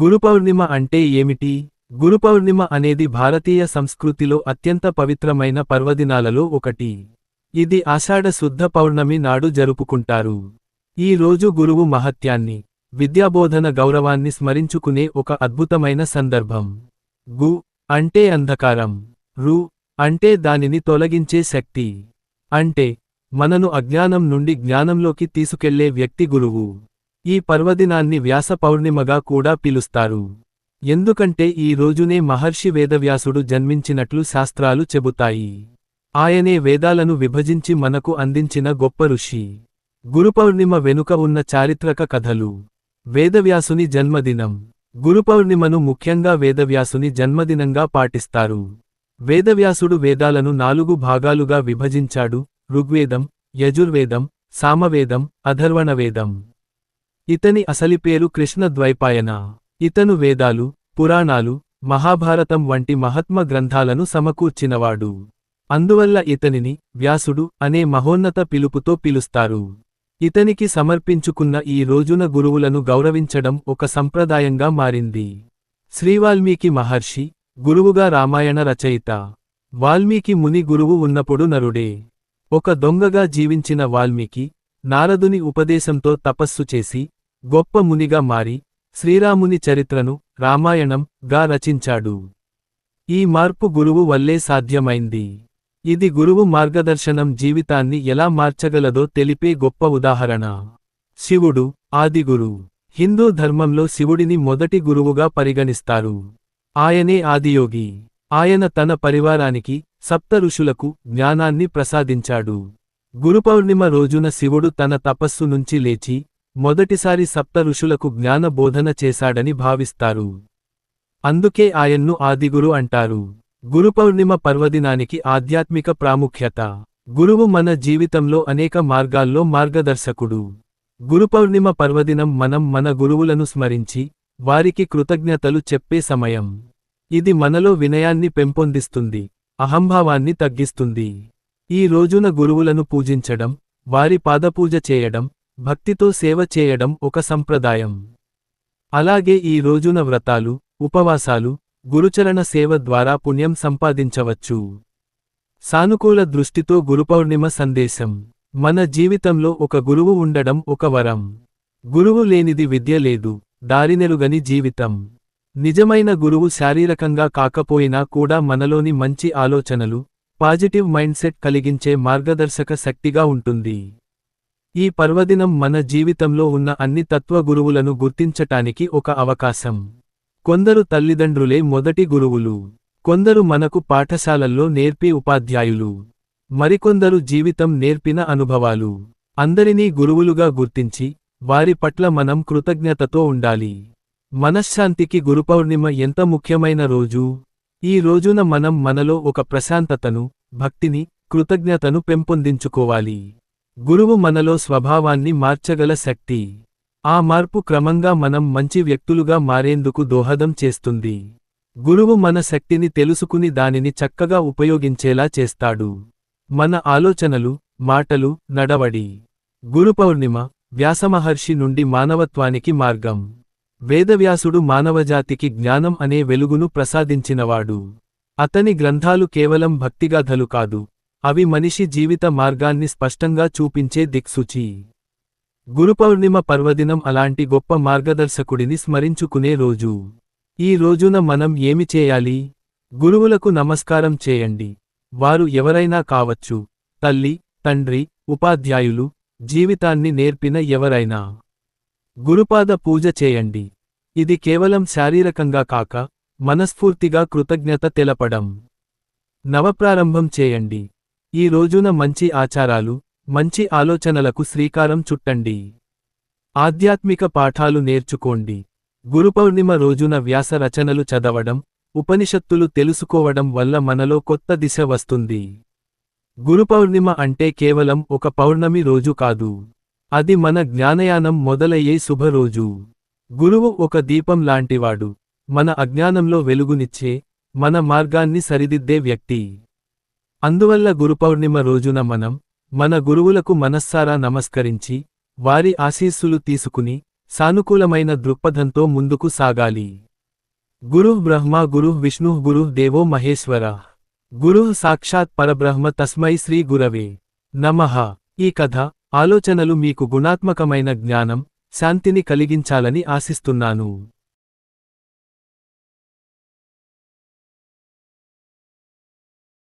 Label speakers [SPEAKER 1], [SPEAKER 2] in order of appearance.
[SPEAKER 1] గురుపౌర్ణిమ అంటే ఏమిటి గురుపౌర్ణిమ అనేది భారతీయ సంస్కృతిలో అత్యంత పవిత్రమైన పర్వదినాలలో ఒకటి ఇది ఆషాఢ శుద్ధ పౌర్ణమి నాడు జరుపుకుంటారు ఈ రోజు గురువు మహత్యాన్ని విద్యాబోధన గౌరవాన్ని స్మరించుకునే ఒక అద్భుతమైన సందర్భం గు అంటే అంధకారం రు అంటే దానిని తొలగించే శక్తి అంటే మనను అజ్ఞానం నుండి జ్ఞానంలోకి తీసుకెళ్లే వ్యక్తి గురువు ఈ పర్వదినాన్ని వ్యాస పౌర్ణిమగా కూడా పిలుస్తారు ఎందుకంటే ఈ రోజునే మహర్షి వేదవ్యాసుడు జన్మించినట్లు శాస్త్రాలు చెబుతాయి ఆయనే వేదాలను విభజించి మనకు అందించిన గొప్ప ఋషి గురుపౌర్ణిమ వెనుక ఉన్న చారిత్రక కథలు వేదవ్యాసుని జన్మదినం గురుపౌర్ణిమను ముఖ్యంగా వేదవ్యాసుని జన్మదినంగా పాటిస్తారు వేదవ్యాసుడు వేదాలను నాలుగు భాగాలుగా విభజించాడు ఋగ్వేదం యజుర్వేదం సామవేదం అధర్వణవేదం ఇతని అసలి పేరు కృష్ణ ద్వైపాయన ఇతను వేదాలు పురాణాలు మహాభారతం వంటి మహాత్మ గ్రంథాలను సమకూర్చినవాడు అందువల్ల ఇతనిని వ్యాసుడు అనే మహోన్నత పిలుపుతో పిలుస్తారు ఇతనికి సమర్పించుకున్న ఈ రోజున గురువులను గౌరవించడం ఒక సంప్రదాయంగా మారింది శ్రీవాల్మీకి మహర్షి గురువుగా రామాయణ రచయిత వాల్మీకి ముని గురువు ఉన్నప్పుడు నరుడే ఒక దొంగగా జీవించిన వాల్మీకి నారదుని ఉపదేశంతో తపస్సు చేసి గొప్ప మునిగా మారి శ్రీరాముని చరిత్రను రామాయణం గా రచించాడు ఈ మార్పు గురువు వల్లే సాధ్యమైంది ఇది గురువు మార్గదర్శనం జీవితాన్ని ఎలా మార్చగలదో తెలిపే గొప్ప ఉదాహరణ శివుడు ఆదిగురు హిందూ ధర్మంలో శివుడిని మొదటి గురువుగా పరిగణిస్తారు ఆయనే ఆదియోగి ఆయన తన పరివారానికి సప్త ఋషులకు జ్ఞానాన్ని ప్రసాదించాడు గురుపౌర్ణిమ రోజున శివుడు తన తపస్సు నుంచి లేచి మొదటిసారి సప్త ఋషులకు జ్ఞాన బోధన చేశాడని భావిస్తారు అందుకే ఆయన్ను ఆదిగురు అంటారు గురుపౌర్ణిమ పర్వదినానికి ఆధ్యాత్మిక ప్రాముఖ్యత గురువు మన జీవితంలో అనేక మార్గాల్లో మార్గదర్శకుడు గురుపౌర్ణిమ పర్వదినం మనం మన గురువులను స్మరించి వారికి కృతజ్ఞతలు చెప్పే సమయం ఇది మనలో వినయాన్ని పెంపొందిస్తుంది అహంభావాన్ని తగ్గిస్తుంది ఈ రోజున గురువులను పూజించడం వారి పాదపూజ చేయడం భక్తితో సేవ చేయడం ఒక సంప్రదాయం అలాగే ఈ రోజున వ్రతాలు ఉపవాసాలు గురుచరణ సేవ ద్వారా పుణ్యం సంపాదించవచ్చు సానుకూల దృష్టితో గురుపౌర్ణిమ సందేశం మన జీవితంలో ఒక గురువు ఉండడం ఒక వరం గురువు లేనిది విద్య లేదు దారినెలుగని జీవితం నిజమైన గురువు శారీరకంగా కాకపోయినా కూడా మనలోని మంచి ఆలోచనలు పాజిటివ్ మైండ్సెట్ కలిగించే మార్గదర్శక శక్తిగా ఉంటుంది ఈ పర్వదినం మన జీవితంలో ఉన్న అన్ని తత్వగురువులను గుర్తించటానికి ఒక అవకాశం కొందరు తల్లిదండ్రులే మొదటి గురువులు కొందరు మనకు పాఠశాలల్లో నేర్పి ఉపాధ్యాయులు మరికొందరు జీవితం నేర్పిన అనుభవాలు అందరినీ గురువులుగా గుర్తించి వారి పట్ల మనం కృతజ్ఞతతో ఉండాలి మనశ్శాంతికి గురుపౌర్ణిమ ఎంత ముఖ్యమైన రోజు ఈ రోజున మనం మనలో ఒక ప్రశాంతతను భక్తిని కృతజ్ఞతను పెంపొందించుకోవాలి గురువు మనలో స్వభావాన్ని మార్చగల శక్తి ఆ మార్పు క్రమంగా మనం మంచి వ్యక్తులుగా మారేందుకు దోహదం చేస్తుంది గురువు మన శక్తిని తెలుసుకుని దానిని చక్కగా ఉపయోగించేలా చేస్తాడు మన ఆలోచనలు మాటలు నడవడి గురుపౌర్ణిమ వ్యాసమహర్షి నుండి మానవత్వానికి మార్గం వేదవ్యాసుడు మానవజాతికి జ్ఞానం అనే వెలుగును ప్రసాదించినవాడు అతని గ్రంథాలు కేవలం భక్తిగాథలు కాదు అవి మనిషి జీవిత మార్గాన్ని స్పష్టంగా చూపించే దిక్సూచి గురుపౌర్ణిమ పర్వదినం అలాంటి గొప్ప మార్గదర్శకుడిని స్మరించుకునే రోజు ఈ రోజున మనం ఏమి చేయాలి గురువులకు నమస్కారం చేయండి వారు ఎవరైనా కావచ్చు తల్లి తండ్రి ఉపాధ్యాయులు జీవితాన్ని నేర్పిన ఎవరైనా గురుపాద పూజ చేయండి ఇది కేవలం శారీరకంగా కాక మనస్ఫూర్తిగా కృతజ్ఞత తెలపడం నవప్రారంభం చేయండి ఈ రోజున మంచి ఆచారాలు మంచి ఆలోచనలకు శ్రీకారం చుట్టండి ఆధ్యాత్మిక పాఠాలు నేర్చుకోండి గురుపౌర్ణిమ రోజున వ్యాస రచనలు చదవడం ఉపనిషత్తులు తెలుసుకోవడం వల్ల మనలో కొత్త దిశ వస్తుంది గురుపౌర్ణిమ అంటే కేవలం ఒక పౌర్ణమి రోజు కాదు అది మన జ్ఞానయానం మొదలయ్యే శుభరోజు గురువు ఒక దీపం లాంటివాడు మన అజ్ఞానంలో వెలుగునిచ్చే మన మార్గాన్ని సరిదిద్దే వ్యక్తి అందువల్ల గురుపౌర్ణిమ రోజున మనం మన గురువులకు మనస్సారా నమస్కరించి వారి ఆశీస్సులు తీసుకుని సానుకూలమైన దృక్పథంతో ముందుకు సాగాలి గురు బ్రహ్మ గురు విష్ణు గురు దేవో మహేశ్వర గురు సాక్షాత్ పరబ్రహ్మ తస్మై శ్రీ గురవే నమ ఈ కథ ఆలోచనలు మీకు గుణాత్మకమైన జ్ఞానం శాంతిని కలిగించాలని ఆశిస్తున్నాను